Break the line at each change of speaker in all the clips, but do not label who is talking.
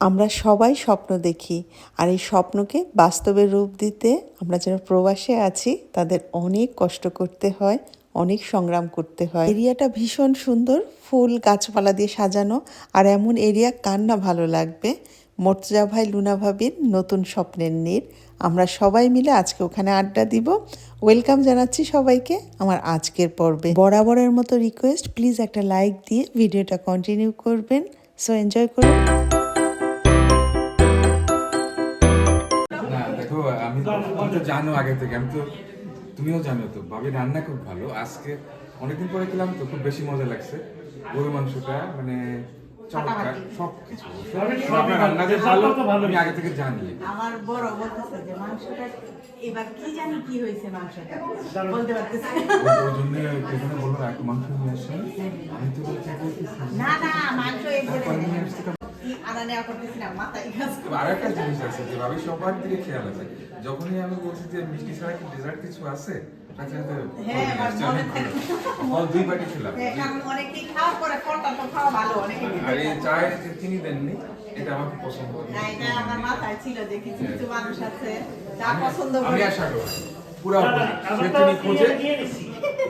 আমরা সবাই স্বপ্ন দেখি। আর এই স্বপ্নকে বাস্তবে রূপ দিতে আমরা যারা প্রবাসে আছি, তাদের অনেক কষ্ট করতে হয়, অনেক সংগ্রাম করতে হয়। এরিয়াটা ভীষণ সুন্দর, ফুল গাছপালা দিয়ে সাজানো, আর এমন এরিয়া কার না ভালো লাগবে? মোর্তজা ভাই, লুনা ভাবির নতুন স্বপ্নের নীর। আমরা সবাই মিলে আজকে ওখানে আড্ডা দিব। ওয়েলকাম জানাচ্ছি সবাইকে আমার আজকের পর্বে। বরাবরের মতো রিকোয়েস্ট, প্লিজ একটা লাইক দিয়ে ভিডিওটা কন্টিনিউ করবেন। সো এনজয় করুন।
তুমি তো জানো আগে থেকে আমি তো তুমিও জানো তো ভাবি রান্না খুব ভালো। আজকে অনেকদিন পরে খেলাম তো খুব বেশি মজা লাগছে। গরু মাংসটা মানে চমৎকার সব কিছু রান্না যে ভালো আমি আগে থেকে জানি।
আমার বড় বলতেছে যে মাংসটা এবার কি জানি কি হয়েছে মাংসটা? বলতে পারতেছি
ওই জন্য এখানে বলল একটু মাংস নিয়ে আসেন। আমি তো বলছি
না না মাংস এই আনা নেওয়া করতেছি না মাথায় কাজ
তবে আরেকটা জিনিস আছে যে ভাবি সবার দিকে খেয়াল আছে। যখনই আমি বলছি যে মিষ্টি ছাড়া কি ডেজার্ট কিছু আছে
হ্যাঁ,
বাটি খেলাম
হ্যাঁ, কারণ অনেকেই খাওয়ার পরে ফলটা তো খাওয়া ভালো অনেকে
আর এই চায়ে যে চিনি দেননি এটা আমার পছন্দ
আমার মাথায় ছিল যে কিছু মানুষ আছে যা পছন্দ করে।
আশা করি পুরো চিনি খোঁজে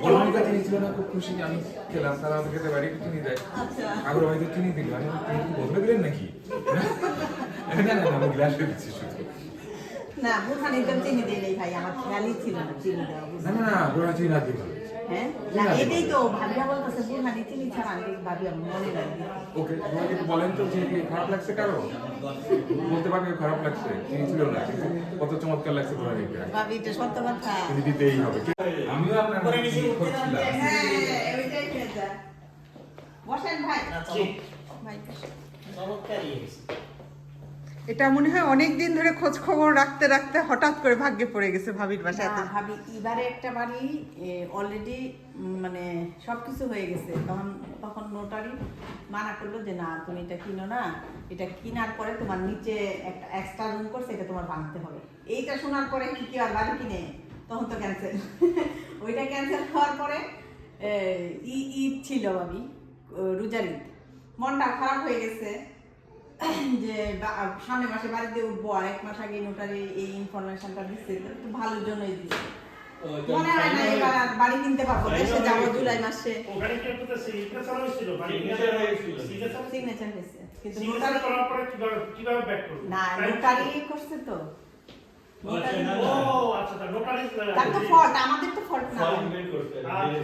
বলুনটা চিনি ছিল না খুব খুশি আমি খেলাম তারা আমাকে খেতে বাড়ি একটু চিনি দেয়। আগর হয়তো চিনি দিল আমি তুমি কি বদলে দিলেন নাকি না না না আমি গ্লাসে দিচ্ছি শুধু
না বুঝানি তো চিনি দিলেই ভাই আমার খেয়ালই ছিল না চিনি দেওয়া
না? না গোড়া চিনি না দিল
হ্যাঁ? না এটাই তো ভাবিয়া বলতেছে বুঝানি চিনি ছাড়া আমি ভাবি মনে রাখি
ওকে তোমাকে বলেন তো যে খারাপ লাগছে কারও? বলতে পারবে খারাপ লাগছে ছিল না কত চমৎকার লাগছে দিতে
ভাবি এটা সত্য কথা।
চিনি দিতেই হবে আমিও আপনার চিনি খুঁজছিলাম
হ্যাঁ, ওইটাই খেয়ে যা। বসেন ভাই। ভাই বসেন।
এটা মনে হয় অনেক দিন ধরে খোঁজ খবর রাখতে রাখতে হঠাৎ করে ভাগ্যে পড়ে গেছে ভাবির বাসায়
ভাবি এবারে একটা বাড়ি অলরেডি মানে সবকিছু হয়ে গেছে। তখন তখন নোটারি মানা করল যে না তুমি এটা কিনো না। এটা কেনার পরে তোমার নিচে একটা এক্সট্রা রুম করছে এটা তোমার ভাঙতে হবে। এইটা শোনার পরে কি কি আর বাড়ি কিনে? তখন তো ক্যান্সেল ওইটা ক্যান্সেল হওয়ার পরে ই- ঈদ ছিল ভাবি রোজার ঈদ। মনটা খারাপ হয়ে গেছে। যে সামনে মাসে বাড়িতে উঠবো আর এক মাস আগে নোটারি এই ইনফরমেশনটা দিচ্ছে তো ভালোর জন্যই দিচ্ছে। মনে হয় না এবার বাড়ি কিনতে পারব দেশে যাব জুলাই মাসে।
ওখানে কি একটা সিগনেচার হয়েছিল বাড়ি সিগনেচার হয়েছিল। সিগনেচার
সিগনেচার হয়েছে। কিন্তু নোটারি
করার পরে কীভাবে কীভাবে ব্যাক করবে?
না নোটারি করছে তো।
আচ্ছা
আমাদের তো ফল্ট না।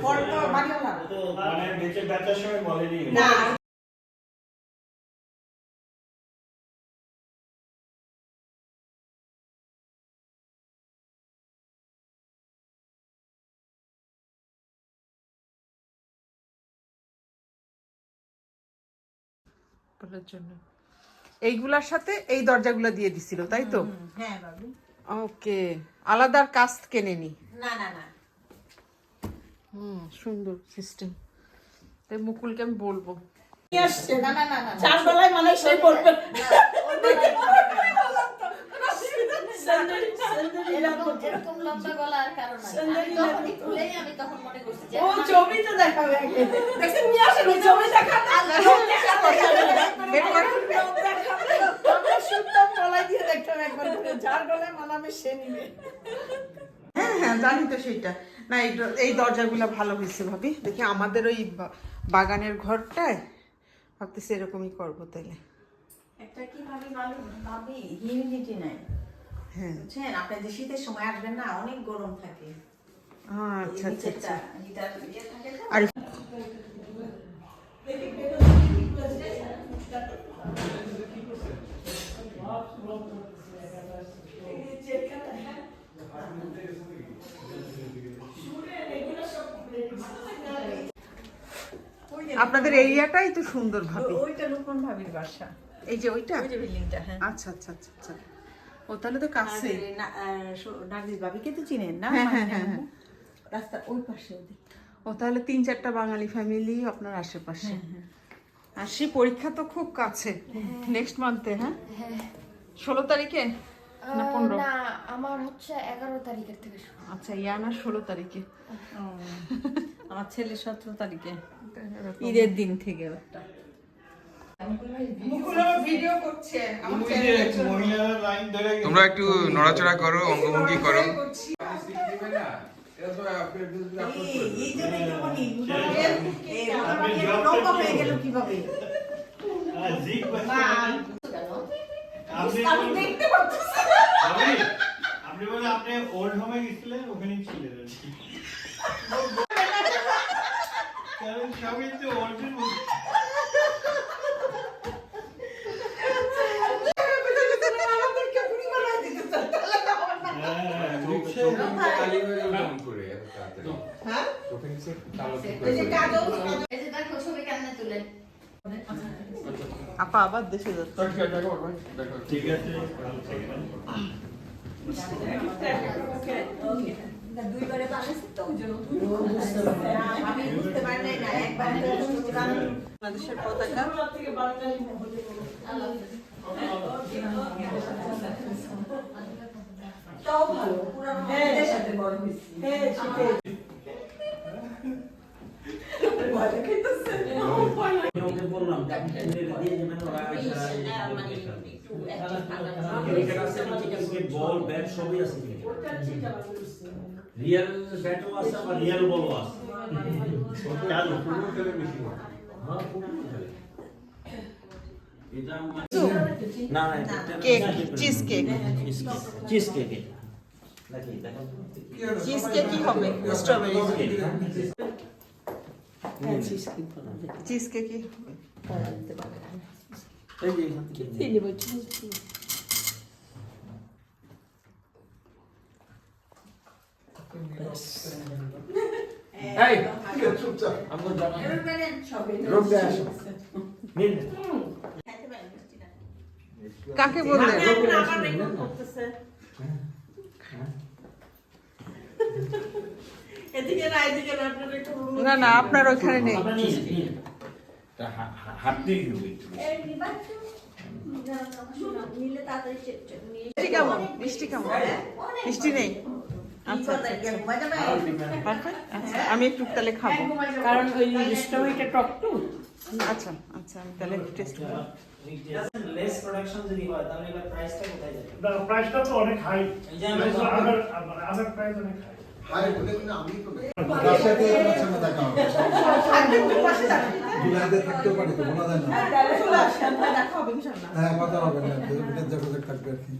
ফল্ট তো বাড়িওয়ালা
মানে
না
বলার জন্য। এইগুলার সাথে এই দরজাগুলো দিয়ে দিছিল তাই তো?
হ্যাঁ বাবু।
ওকে আলাদা কাস্ট কেনেনি
না। না না
হুম সুন্দর সিস্টেম। তাই মুকুলকে আমি বলব।
না না না না চার বেলায় মানে সেই পড়বে
এরকম লম্বা গলার কারণ নাই। আমি তখনই খুলেই আমি তখন মনে করছি যে
ও ছবি তো দেখাবে আগে দেখছেন নিয়ে আসেন ওই ছবি দেখাবে
বের কর।
আমরা শুনতাম গলায় দিয়ে দেখতাম একবার করে যার গলায় মানাবে সে নিবে
হ্যাঁ হ্যাঁ জানি তো সেইটা। না এই এই দরজাগুলো ভালো হয়েছে ভাবি। দেখি আমাদের ওই বাগানের ঘরটায় ভাবতেছি এরকমই করব তাইলে।
একটা কি ভাবি ভালো? ভাবি হিউমিডিটি নাই।
হ্যাঁ।
বুঝছেন? আপনি যে শীতের সময় আসবেন না অনেক গরম থাকে।
আচ্ছা আচ্ছা আচ্ছা।
ইয়ে।
আর আপনাদের এরিয়াটাই তো সুন্দর ভাবি।
ওইটা রূপন ভাবির বাসা।
এই যে ওইটা?
ওই যে বিল্ডিংটা হ্যাঁ।
আচ্ছা আচ্ছা আচ্ছা আচ্ছা। ও তাহলে তো কাছে
আর, আর, নার্গিস ভাবিকে তো চিনেন না?
হ্যাঁ, হ্যাঁ, হ্যাঁ, হ্যাঁ।
রাস্তার ওই পাশে
ও তাহলে তিন চারটা বাঙালি ফ্যামিলি আপনার আশেপাশে। আসি পরীক্ষা তো খুব কাছে। নেক্সট মান্থে হ্যাঁ। ষোলো তারিখে? না পনেরো
না আমার হচ্ছে এগারো তারিখের থেকে
আচ্ছা ইয়ানার ষোলো তারিখে
আমার ছেলে সতেরো তারিখে ঈদের দিন থেকে ওটা
তোমরা একটু নড়াচড়া করো অঙ্গভঙ্গি করো
হয়ে কীভাবে?
আপনি
আমি দেখতে পারতেছি না।
আপনি বলে আপনি ওল্ড হোমে গেছিলেন ওখানেই ছিলেন কারণ সবই তো
না। হ্যাঁ? ওই যে কাজল, কাজল।
এই যে দেখো ছবি কেমনে তুলে
আপা আবার দেশে যাচ্ছে
ঠিক আছে কাল থেকে।
আমি বুঝতে পারি নাই না, একবার
বাংলাদেশের পতাকা
তাও ভালো, পুরানো আমাদের সাথে বড় হয়েছি।
ওকে বললাম দিয়ে যাবেন ওরা ক্রিকেট আছে ক্রিকেট বল ব্যাট সবই আছে রিয়েল ব্যাটও আছে। আবার রিয়েল বলও আছে
কাল
হ্যাঁ, ফুটবল খেলে। না না
cake cheese cake
cheese cake নাকি
চিজ কেক কি হবে? স্ট্রবেরি চিজ কেক কি? হবে
এই যে এখান থেকে নিয়ে।
এই,
আমরা জানা
এবার বলেন, সবে
নিন
খাইতে পারেন মিষ্টিটা।
কাকে বললেন
না না আপনার একটু
না না আপনার ওখানে নেই
তা হাত দিয়ে
মিষ্টি কেমন? মিষ্টি কেমন? মিষ্টি নেই? আচ্ছা আচ্ছা
কি বলে, ঘুমাই যাবে?
পারফেক্ট? আচ্ছা আমি একটু তাহলে খাব।
কারণ ওই স্ট্রবেরিটা টক তো
আচ্ছা আচ্ছা আমি তাহলে একটু টেস্ট করব
লেস প্রোডাকশন যদি হয় তাহলে এবার প্রাইসটা কোথায় যাবে?
প্রাইসটা তো অনেক হাই
এই যে আমরা-
আদার মানে আদার প্রাইস অনেক হাই
হাই বলে কিন্তু আমি তো আপনার সঙ্গে দেখা হবে।
থাকবেন তো পাশে থাকবেন।
জুলাইতে থাকতেও পারি তো, বলা যায় না।
হ্যাঁ, তাহলে চলে আসেন, দেখা হবে ইনশাআল্লাহ।
হ্যাঁ, কথা হবে না, যোগাযোগ থাকবে আর কি।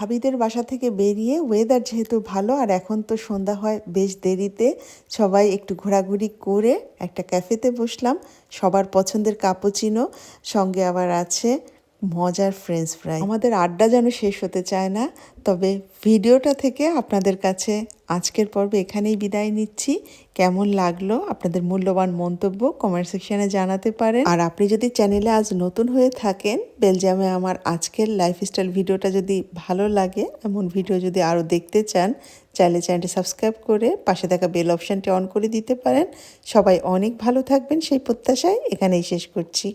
ভাবিদের বাসা থেকে বেরিয়ে ওয়েদার যেহেতু ভালো আর এখন তো সন্ধ্যা হয় বেশ দেরিতে সবাই একটু ঘোরাঘুরি করে একটা ক্যাফেতে বসলাম সবার পছন্দের কাপুচিনো সঙ্গে আবার আছে মজার ফ্রেঞ্চ ফ্রাই আমাদের আড্ডা যেন শেষ হতে চায় না, তবে ভিডিওটা থেকে আপনাদের কাছে আজকের পর্বে এখানেই বিদায় নিচ্ছি। কেমন লাগল আপনাদের মূল্যবান মন্তব্য কমেন্ট সেকশনে জানাতে পারেন। আর আপনি যদি চ্যানেলে আজ নতুন হয়ে থাকেন বেলজিয়ামে আমার আজকের লাইফস্টাইল ভিডিওটা যদি ভালো লাগে, এমন ভিডিও যদি আরও দেখতে চান চাইলে চ্যানেলটি সাবস্ক্রাইব করে পাশে থাকা বেল অপশানটি অন করে দিতে পারেন। সবাই অনেক ভালো থাকবেন, সেই প্রত্যাশায় এখানেই শেষ করছি।